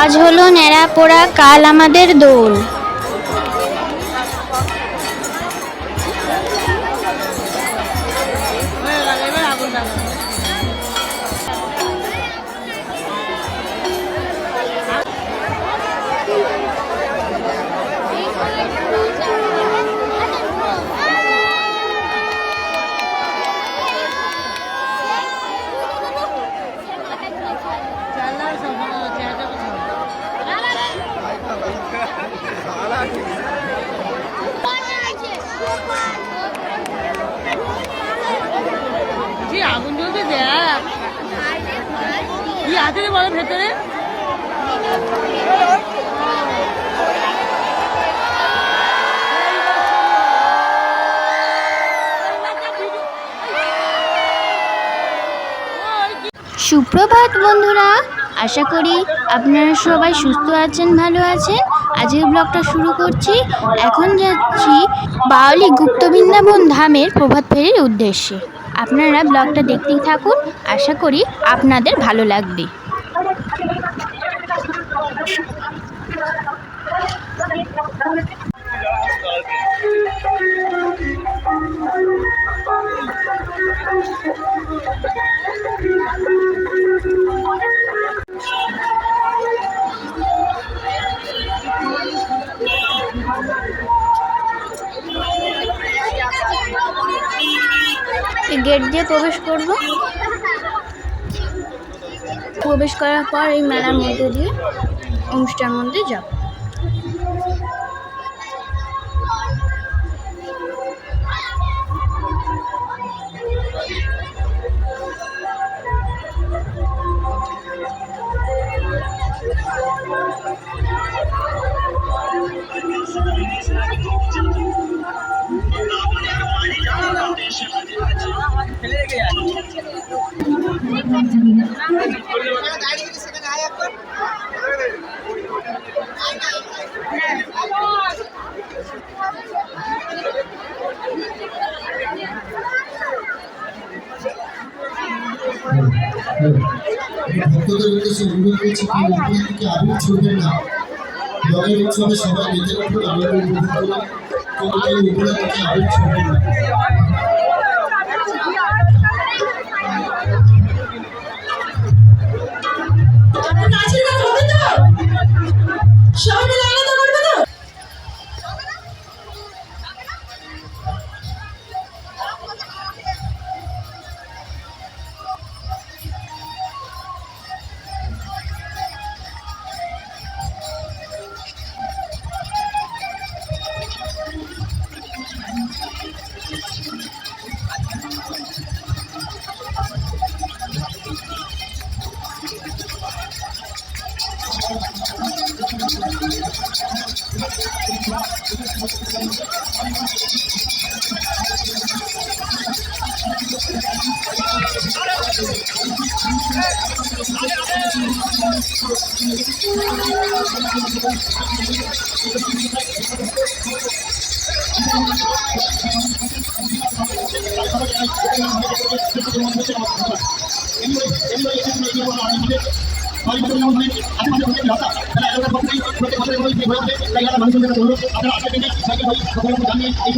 আজ হলো ন্যাড়া পোড়া কাল আমাদের দোল। কি আগুন দেখ। আছে রে বলো ভেতরে? সুপ্রভাত বন্ধুরা, আশা করি আপনারা সবাই সুস্থ আছেন, ভালো আছেন। আজকের ব্লগটা শুরু করছি। এখন যাচ্ছি বাওলি গুপ্ত বৃন্দাবন ধামের প্রভাত ফেরির উদ্দেশ্যে। আপনারা ব্লগটা দেখতেই থাকুন, আশা করি আপনাদের ভালো লাগবে। গেট দিয়ে প্রবেশ করব। প্রবেশ করার পর এই মেলার মধ্যে দিয়ে অনুষ্ঠান মধ্যে যাব। ভক্তদের উদ্দেশ্যে অনুরোধ করছি কি উপর থেকে আবির ছুটবেন না রঙের উৎসবে সবাই মেতে উঠুন আনন্দ উপভোগ করুন কোনো উপরে আবির ছুটবেন না সবাই আপনারা আশা করি সকলকে জানিয়ে এই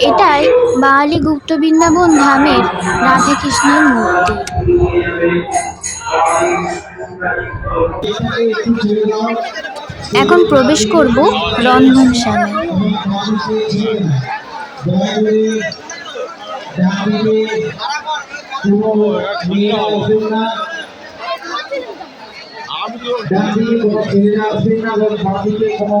এটাই বাঙালি গুপ্ত বৃন্দাবন ধামের রাধাকৃষ্ণের মূর্তি। এখন প্রবেশ করব রন্ধনশালায় এবং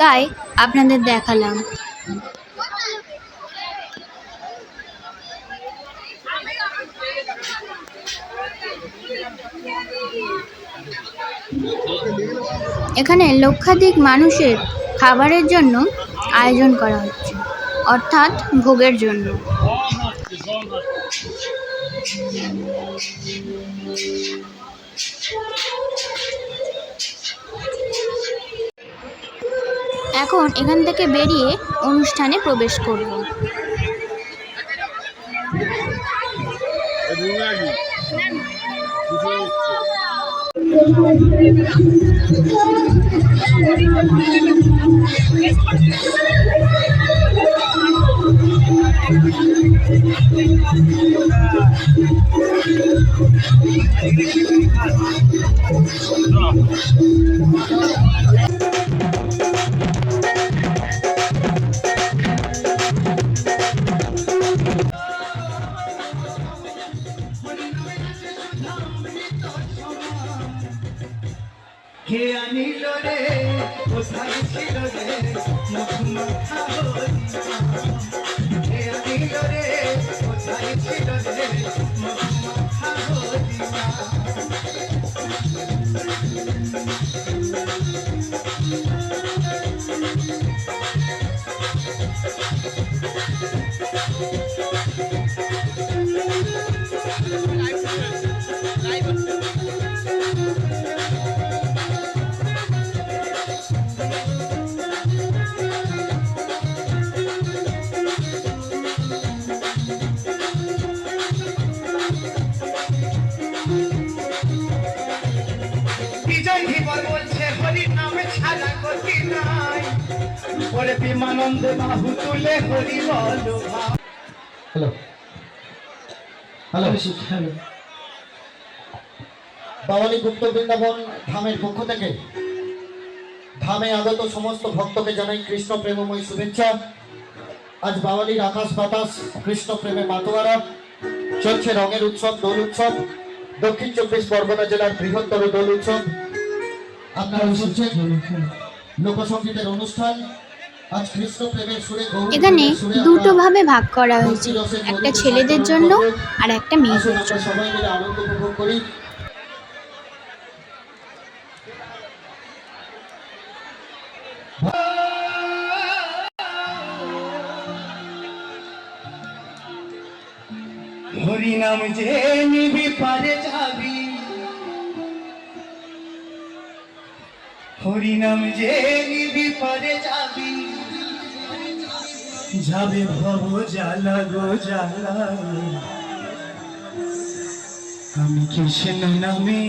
তাই আপনাদের দেখালাম। এখানে লক্ষাধিক মানুষের খাবারের জন্য আয়োজন করা হচ্ছে অর্থাৎ ভোগের জন্য। এখন এখান থেকে বেরিয়ে অনুষ্ঠানে প্রবেশ করব। কে আনিল রে কোথায় ছিল রে হরিণা কে আনিল রে কোথায় ছিল রে ওরে বিমানন্দে বাহু তুলে হরি বলো hello. Hello. Hello. Bawali Gupta Vrindavan ধামের পক্ষ থেকে ধামে আগত সমস্ত ভক্তকে জানাই কৃষ্ণ প্রেমময় শুভেচ্ছা। আজ বাওয়ালির আকাশ বাতাস কৃষ্ণ প্রেমে মাতোয়ারা চলছে রঙের উৎসব দোল উৎসব। দক্ষিণ চব্বিশ পরগনা জেলার বৃহত্তর দোল উৎসব। আপনারা শুনছেন লোকসঙ্গীতের অনুষ্ঠান। আজ কৃষ্ণ প্রেমের সুরে গৌরী এখানে দুটো ভাবে ভাগ করা হয়েছে একটা ছেলেদের জন্য আর একটা মেয়েদের জন্য। সবাই মিলে আনন্দ উপভোগ করি। হরিনাম যে নিবি পারে যাবি। হরিনাম যে নিবি পারে যাবি। যাবে ভব জ্বালা গো জ্বালা। আমি কৃষ্ণ নামে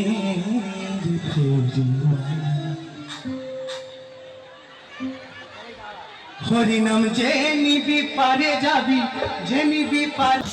হরিনাম যে নিবি পারে যাবি, যে নিবি পারে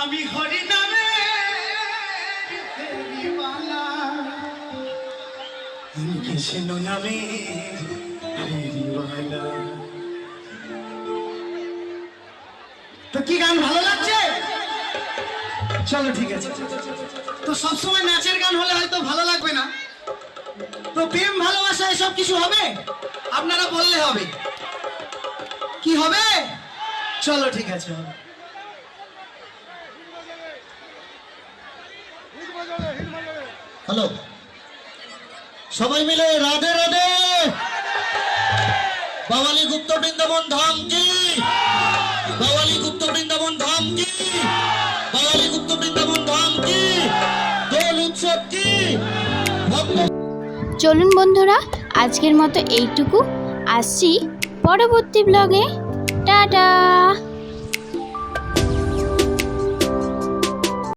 আমি হরিনামে ফেরিওয়ালা আমি কৃষ্ণ নামে ফেরিওয়ালা কি গান ভালো লাগছে? চলো ঠিক আছে। তো সবসময় নাচের গান হলে হয়তো ভালো লাগবে না। তো প্রেম ভালোবাসা এসব কিছু হবে? আপনারা বললে হবে। কি হবে? চলো ঠিক আছে। হবে হ্যালো। সবাই মিলে রাধে রাধে। বাওয়ালি গুপ্ত বৃন্দাবন ধাম কি? চলুন বন্ধুরা আজকের মতো এইটুকু। আসছি পরবর্তী ব্লগে টাটা!